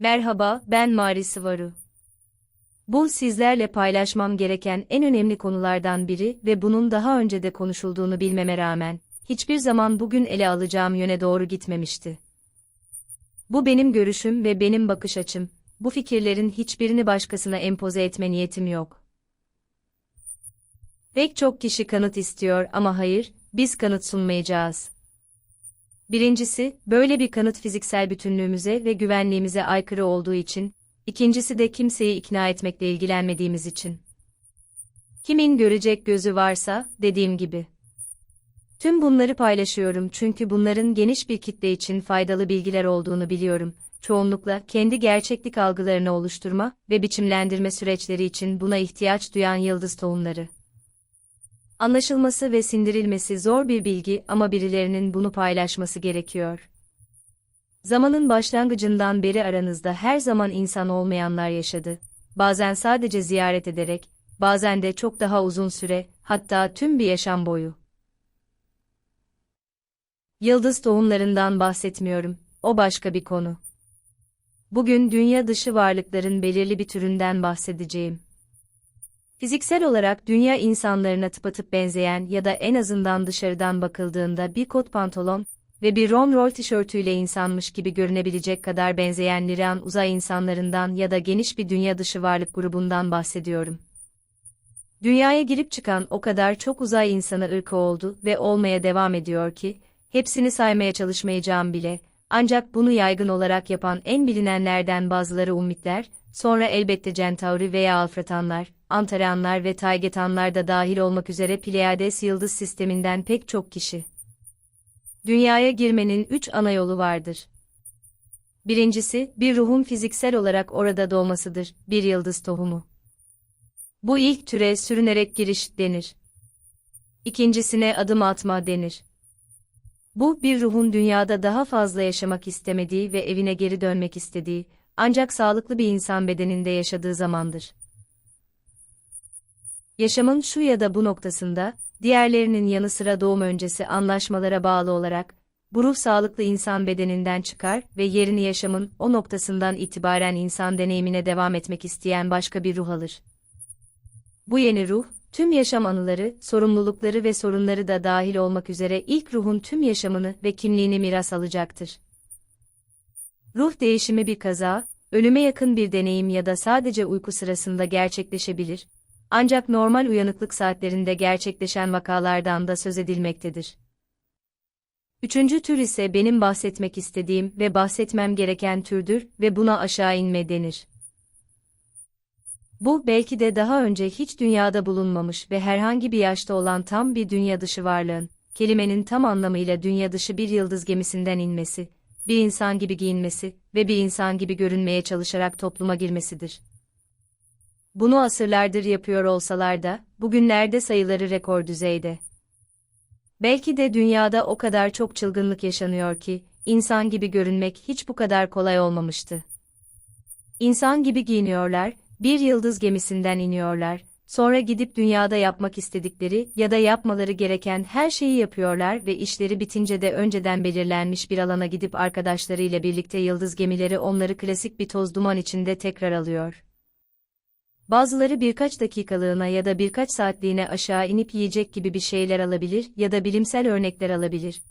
Merhaba, ben Mari Sıvaru. Bu sizlerle paylaşmam gereken en önemli konulardan biri ve bunun daha önce de konuşulduğunu bilmeme rağmen, hiçbir zaman bugün ele alacağım yöne doğru gitmemişti. Bu benim görüşüm ve benim bakış açım, bu fikirlerin hiçbirini başkasına empoze etme niyetim yok. Pek çok kişi kanıt istiyor ama hayır, biz kanıt sunmayacağız. Birincisi, böyle bir kanıt fiziksel bütünlüğümüze ve güvenliğimize aykırı olduğu için, ikincisi de kimseyi ikna etmekle ilgilenmediğimiz için. Kimin görecek gözü varsa, dediğim gibi. Tüm bunları paylaşıyorum çünkü bunların geniş bir kitle için faydalı bilgiler olduğunu biliyorum. Çoğunlukla kendi gerçeklik algılarını oluşturma ve biçimlendirme süreçleri için buna ihtiyaç duyan yıldız tohumları. Anlaşılması ve sindirilmesi zor bir bilgi ama birilerinin bunu paylaşması gerekiyor. Zamanın başlangıcından beri aranızda her zaman insan olmayanlar yaşadı. Bazen sadece ziyaret ederek, bazen de çok daha uzun süre, hatta tüm bir yaşam boyu. Yıldız tohumlarından bahsetmiyorum, o başka bir konu. Bugün dünya dışı varlıkların belirli bir türünden bahsedeceğim. Fiziksel olarak dünya insanlarına tıpatıp benzeyen ya da en azından dışarıdan bakıldığında bir kot pantolon ve bir ron roll tişörtüyle insanmış gibi görünebilecek kadar benzeyen Liran uzay insanlarından ya da geniş bir dünya dışı varlık grubundan bahsediyorum. Dünyaya girip çıkan o kadar çok uzay insanı ırkı oldu ve olmaya devam ediyor ki, hepsini saymaya çalışmayacağım bile, ancak bunu yaygın olarak yapan en bilinenlerden bazıları ummitler, sonra elbette Centauri veya Alfratanlar, Antareanlar ve Taygetanlar da dahil olmak üzere Pleiades yıldız sisteminden pek çok kişi. Dünyaya girmenin üç ana yolu vardır. Birincisi, bir ruhun fiziksel olarak orada doğmasıdır, bir yıldız tohumu. Bu ilk türe sürünerek giriş denir. İkincisine adım atma denir. Bu, bir ruhun dünyada daha fazla yaşamak istemediği ve evine geri dönmek istediği, ancak sağlıklı bir insan bedeninde yaşadığı zamandır. Yaşamın şu ya da bu noktasında, diğerlerinin yanı sıra doğum öncesi anlaşmalara bağlı olarak, bu ruh sağlıklı insan bedeninden çıkar ve yerini yaşamın o noktasından itibaren insan deneyimine devam etmek isteyen başka bir ruh alır. Bu yeni ruh, tüm yaşam anıları, sorumlulukları ve sorunları da dahil olmak üzere ilk ruhun tüm yaşamını ve kimliğini miras alacaktır. Ruh değişimi bir kaza, ölüme yakın bir deneyim ya da sadece uyku sırasında gerçekleşebilir, ancak normal uyanıklık saatlerinde gerçekleşen vakalardan da söz edilmektedir. Üçüncü tür ise benim bahsetmek istediğim ve bahsetmem gereken türdür ve buna aşağı inme denir. Bu, belki de daha önce hiç dünyada bulunmamış ve herhangi bir yaşta olan tam bir dünya dışı varlığın, kelimenin tam anlamıyla dünya dışı bir yıldız gemisinden inmesi, bir insan gibi giyinmesi ve bir insan gibi görünmeye çalışarak topluma girmesidir. Bunu asırlardır yapıyor olsalar da, bugünlerde sayıları rekor düzeyde. Belki de dünyada o kadar çok çılgınlık yaşanıyor ki, insan gibi görünmek hiç bu kadar kolay olmamıştı. İnsan gibi giyiniyorlar, bir yıldız gemisinden iniyorlar, sonra gidip dünyada yapmak istedikleri ya da yapmaları gereken her şeyi yapıyorlar ve işleri bitince de önceden belirlenmiş bir alana gidip arkadaşlarıyla birlikte yıldız gemileri onları klasik bir toz duman içinde tekrar alıyor. Bazıları birkaç dakikalığına ya da birkaç saatliğine aşağı inip yiyecek gibi bir şeyler alabilir ya da bilimsel örnekler alabilir.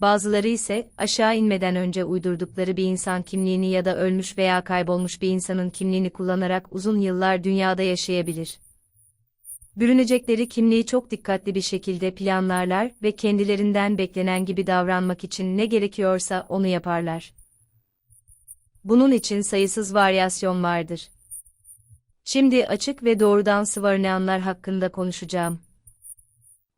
Bazıları ise aşağı inmeden önce uydurdukları bir insan kimliğini ya da ölmüş veya kaybolmuş bir insanın kimliğini kullanarak uzun yıllar dünyada yaşayabilir. Bürünecekleri kimliği çok dikkatli bir şekilde planlarlar ve kendilerinden beklenen gibi davranmak için ne gerekiyorsa onu yaparlar. Bunun için sayısız varyasyon vardır. Şimdi açık ve doğrudan Svarneanlar hakkında konuşacağım.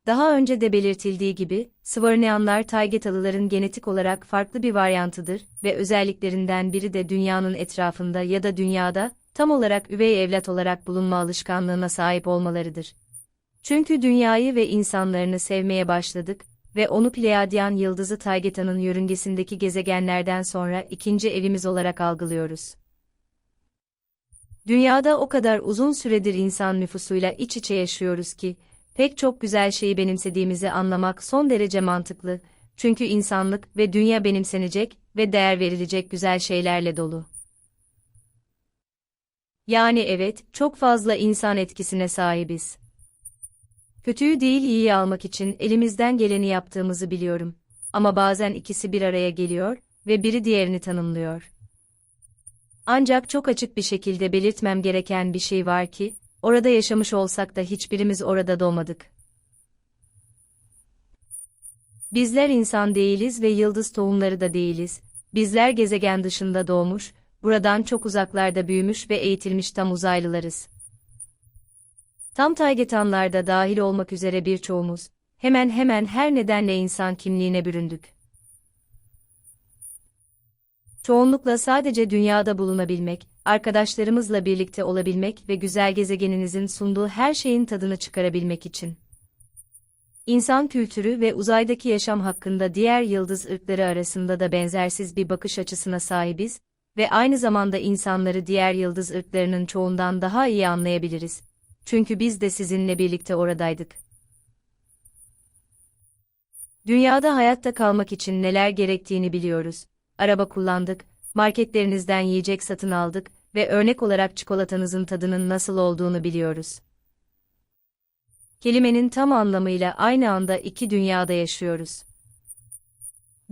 Daha önce de belirtildiği gibi, Svarneanlar Taygetalıların genetik olarak farklı bir varyantıdır ve özelliklerinden biri de dünyanın etrafında ya da dünyada, tam olarak üvey evlat olarak bulunma alışkanlığına sahip olmalarıdır. Çünkü dünyayı ve insanlarını sevmeye başladık ve onu Pleiadian yıldızı Taygeta'nın yörüngesindeki gezegenlerden sonra ikinci evimiz olarak algılıyoruz. Dünyada o kadar uzun süredir insan nüfusuyla iç içe yaşıyoruz ki, pek çok güzel şeyi benimsediğimizi anlamak son derece mantıklı, çünkü insanlık ve dünya benimsenecek ve değer verilecek güzel şeylerle dolu. Yani evet, çok fazla insan etkisine sahibiz. Kötüyü değil iyiyi almak için elimizden geleni yaptığımızı biliyorum. Ama bazen ikisi bir araya geliyor ve biri diğerini tanımlıyor. Ancak çok açık bir şekilde belirtmem gereken bir şey var ki, orada yaşamış olsak da hiçbirimiz orada doğmadık. Bizler insan değiliz ve yıldız tohumları da değiliz. Bizler gezegen dışında doğmuş, buradan çok uzaklarda büyümüş ve eğitilmiş tam uzaylılarız. Tam taygetanlarda dahil olmak üzere birçoğumuz, hemen hemen her nedenle insan kimliğine büründük. Çoğunlukla sadece dünyada bulunabilmek, arkadaşlarımızla birlikte olabilmek ve güzel gezegeninizin sunduğu her şeyin tadını çıkarabilmek için. İnsan kültürü ve uzaydaki yaşam hakkında diğer yıldız ırkları arasında da benzersiz bir bakış açısına sahibiz ve aynı zamanda insanları diğer yıldız ırklarının çoğundan daha iyi anlayabiliriz. Çünkü biz de sizinle birlikte oradaydık. Dünyada hayatta kalmak için neler gerektiğini biliyoruz. Araba kullandık, marketlerinizden yiyecek satın aldık ve örnek olarak çikolatanızın tadının nasıl olduğunu biliyoruz. Kelimenin tam anlamıyla aynı anda iki dünyada yaşıyoruz.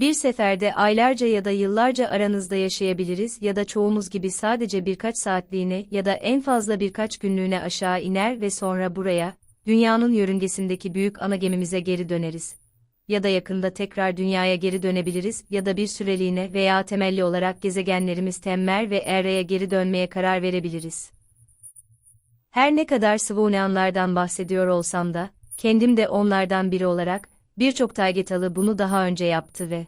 Bir seferde aylarca ya da yıllarca aranızda yaşayabiliriz ya da çoğumuz gibi sadece birkaç saatliğine ya da en fazla birkaç günlüğüne aşağı iner ve sonra buraya, dünyanın yörüngesindeki büyük ana gemimize geri döneriz. Ya da yakında tekrar dünyaya geri dönebiliriz ya da bir süreliğine veya temelli olarak gezegenlerimiz Temmer ve Erre'ye geri dönmeye karar verebiliriz. Her ne kadar Svoneanlardan bahsediyor olsam da, kendim de onlardan biri olarak, birçok Taygetalı bunu daha önce yaptı ve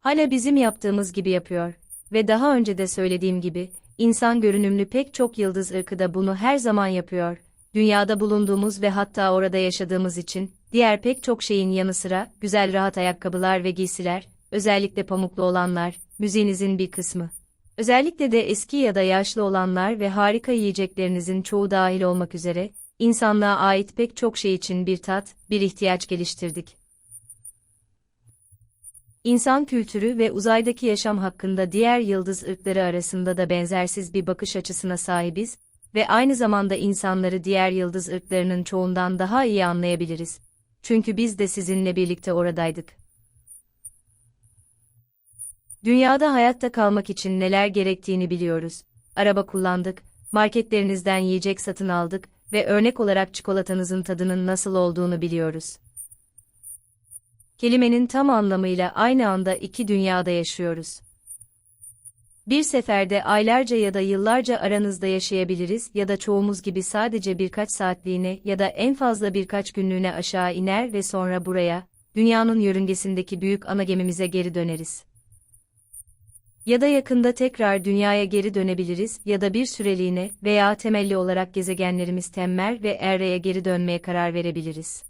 hala bizim yaptığımız gibi yapıyor ve daha önce de söylediğim gibi, insan görünümlü pek çok yıldız ırkı da bunu her zaman yapıyor. Dünyada bulunduğumuz ve hatta orada yaşadığımız için, diğer pek çok şeyin yanı sıra, güzel rahat ayakkabılar ve giysiler, özellikle pamuklu olanlar, müziğinizin bir kısmı. Özellikle de eski ya da yaşlı olanlar ve harika yiyeceklerinizin çoğu dahil olmak üzere, insanlığa ait pek çok şey için bir tat, bir ihtiyaç geliştirdik. İnsan kültürü ve uzaydaki yaşam hakkında diğer yıldız ırkları arasında da benzersiz bir bakış açısına sahibiz ve aynı zamanda insanları diğer yıldız ırklarının çoğundan daha iyi anlayabiliriz. Çünkü biz de sizinle birlikte oradaydık. Dünyada hayatta kalmak için neler gerektiğini biliyoruz. Araba kullandık, marketlerinizden yiyecek satın aldık ve örnek olarak çikolatanızın tadının nasıl olduğunu biliyoruz. Kelimenin tam anlamıyla aynı anda iki dünyada yaşıyoruz. Bir seferde aylarca ya da yıllarca aranızda yaşayabiliriz ya da çoğumuz gibi sadece birkaç saatliğine ya da en fazla birkaç günlüğüne aşağı iner ve sonra buraya, dünyanın yörüngesindeki büyük ana gemimize geri döneriz. Ya da yakında tekrar dünyaya geri dönebiliriz ya da bir süreliğine veya temelli olarak gezegenlerimiz Temmer ve Erre'ye geri dönmeye karar verebiliriz.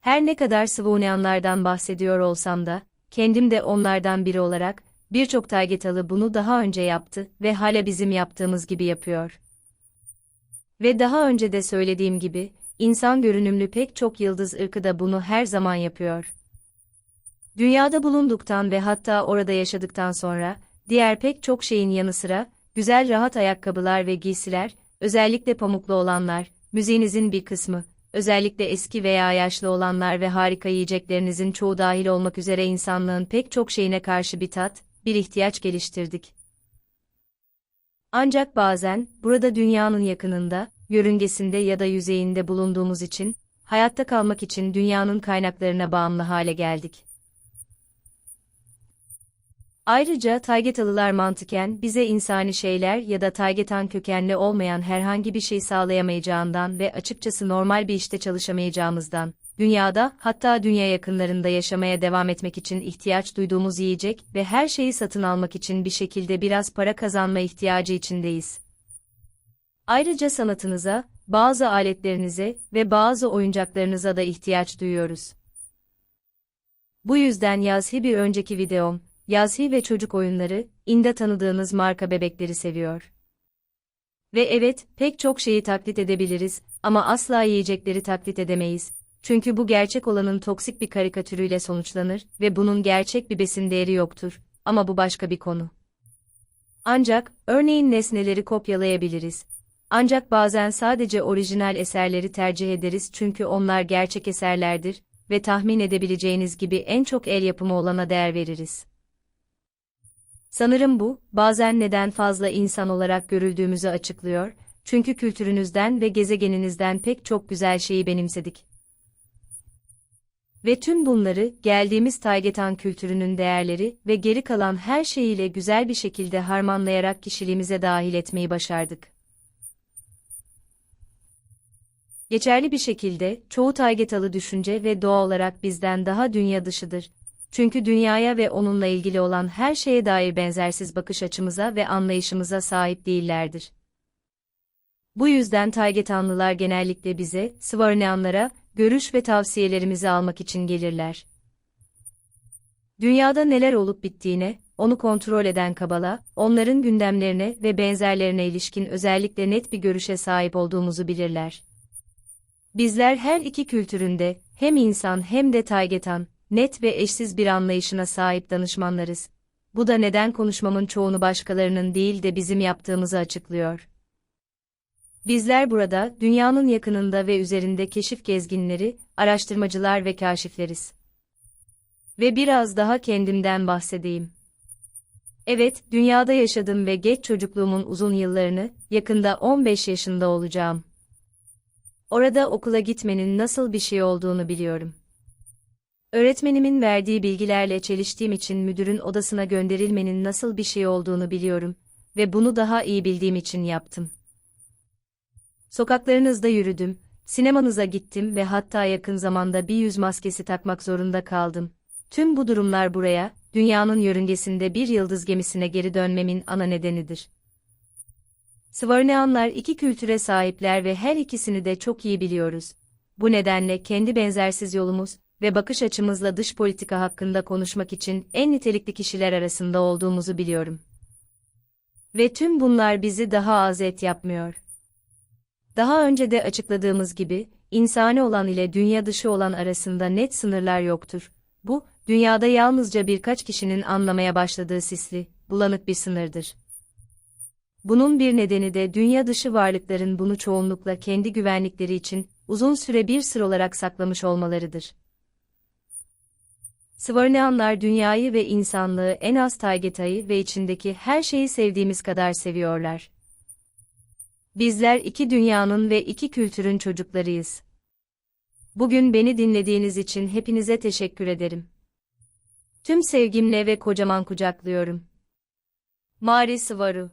Her ne kadar Svoneanlardan bahsediyor olsam da, kendim de onlardan biri olarak, birçok Taygetalı bunu daha önce yaptı ve hala bizim yaptığımız gibi yapıyor. Ve daha önce de söylediğim gibi, insan görünümlü pek çok yıldız ırkı da bunu her zaman yapıyor. Dünyada bulunduktan ve hatta orada yaşadıktan sonra, diğer pek çok şeyin yanı sıra, güzel rahat ayakkabılar ve giysiler, özellikle pamuklu olanlar, müziğinizin bir kısmı, özellikle eski veya yaşlı olanlar ve harika yiyeceklerinizin çoğu dahil olmak üzere insanlığın pek çok şeyine karşı bir tat, bir ihtiyaç geliştirdik. Ancak bazen, burada dünyanın yakınında, yörüngesinde ya da yüzeyinde bulunduğumuz için, hayatta kalmak için dünyanın kaynaklarına bağımlı hale geldik. Ayrıca Taygetalılar mantıken bize insani şeyler ya da Taygetan kökenli olmayan herhangi bir şey sağlayamayacağından ve açıkçası normal bir işte çalışamayacağımızdan, dünyada hatta dünya yakınlarında yaşamaya devam etmek için ihtiyaç duyduğumuz yiyecek ve her şeyi satın almak için bir şekilde biraz para kazanma ihtiyacı içindeyiz. Ayrıca sanatınıza, bazı aletlerinize ve bazı oyuncaklarınıza da ihtiyaç duyuyoruz. Bu yüzden yazhi bir önceki videom, Yazhi ve çocuk oyunları, inde tanıdığınız marka bebekleri seviyor. Ve evet, pek çok şeyi taklit edebiliriz ama asla yiyecekleri taklit edemeyiz. Çünkü bu gerçek olanın toksik bir karikatürüyle sonuçlanır ve bunun gerçek bir besin değeri yoktur. Ama bu başka bir konu. Ancak, örneğin nesneleri kopyalayabiliriz. Ancak bazen sadece orijinal eserleri tercih ederiz çünkü onlar gerçek eserlerdir ve tahmin edebileceğiniz gibi en çok el yapımı olana değer veririz. Sanırım bu, bazen neden fazla insan olarak görüldüğümüzü açıklıyor, çünkü kültürünüzden ve gezegeninizden pek çok güzel şeyi benimsedik. Ve tüm bunları, geldiğimiz Taygetan kültürünün değerleri ve geri kalan her şeyiyle güzel bir şekilde harmanlayarak kişiliğimize dahil etmeyi başardık. Geçerli bir şekilde, çoğu Taygetalı düşünce ve doğa olarak bizden daha dünya dışıdır. Çünkü dünyaya ve onunla ilgili olan her şeye dair benzersiz bakış açımıza ve anlayışımıza sahip değillerdir. Bu yüzden Taygetanlılar genellikle bize, Svarneanlara, görüş ve tavsiyelerimizi almak için gelirler. Dünyada neler olup bittiğine, onu kontrol eden Kabala, onların gündemlerine ve benzerlerine ilişkin özellikle net bir görüşe sahip olduğumuzu bilirler. Bizler her iki kültüründe, hem insan hem de Taygetan, net ve eşsiz bir anlayışına sahip danışmanlarız. Bu da neden konuşmamın çoğunu başkalarının değil de bizim yaptığımızı açıklıyor. Bizler burada, dünyanın yakınında ve üzerinde keşif gezginleri, araştırmacılar ve kaşifleriz. Ve biraz daha kendimden bahsedeyim. Evet, dünyada yaşadım ve geç çocukluğumun uzun yıllarını, yakında 15 yaşında olacağım. Orada okula gitmenin nasıl bir şey olduğunu biliyorum. Öğretmenimin verdiği bilgilerle çeliştiğim için müdürün odasına gönderilmenin nasıl bir şey olduğunu biliyorum ve bunu daha iyi bildiğim için yaptım. Sokaklarınızda yürüdüm, sinemanıza gittim ve hatta yakın zamanda bir yüz maskesi takmak zorunda kaldım. Tüm bu durumlar buraya, dünyanın yörüngesinde bir yıldız gemisine geri dönmemin ana nedenidir. Svarneanlar iki kültüre sahipler ve her ikisini de çok iyi biliyoruz. Bu nedenle kendi benzersiz yolumuz ve bakış açımızla dış politika hakkında konuşmak için en nitelikli kişiler arasında olduğumuzu biliyorum. Ve tüm bunlar bizi daha az et yapmıyor. Daha önce de açıkladığımız gibi, insani olan ile dünya dışı olan arasında net sınırlar yoktur. Bu, dünyada yalnızca birkaç kişinin anlamaya başladığı sisli, bulanık bir sınırdır. Bunun bir nedeni de dünya dışı varlıkların bunu çoğunlukla kendi güvenlikleri için uzun süre bir sır olarak saklamış olmalarıdır. Svarneanlar dünyayı ve insanlığı en az Taygeta'yı ve içindeki her şeyi sevdiğimiz kadar seviyorlar. Bizler iki dünyanın ve iki kültürün çocuklarıyız. Bugün beni dinlediğiniz için hepinize teşekkür ederim. Tüm sevgimle ve kocaman kucaklıyorum. Mari Svaru